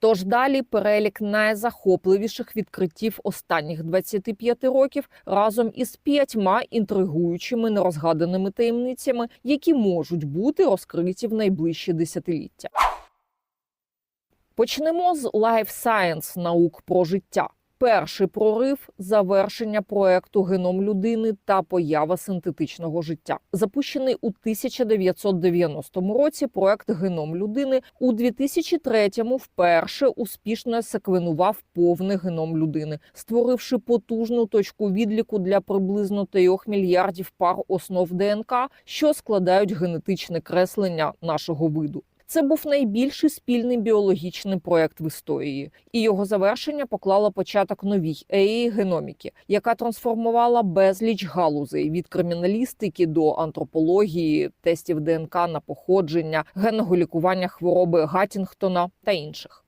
Тож далі перелік найзахопливіших відкриттів останніх 25 років разом із п'ятьма інтригуючими нерозгаданими таємницями, які можуть бути розкриті в найближчі десятиліття. Почнемо з Life Science наук про життя. Перший прорив завершення проекту Геном людини та поява синтетичного життя. Запущений у 1990 році. Проект Геном людини у 2003-му вперше успішно секвенував повний геном людини, створивши потужну точку відліку для приблизно 3 мільярдів пар основ ДНК, що складають генетичне креслення нашого виду. Це був найбільший спільний біологічний проект в історії, і його завершення поклало початок новій еї геноміки, яка трансформувала безліч галузей від криміналістики до антропології, тестів ДНК на походження, генного лікування хвороби Гаттінгтона та інших.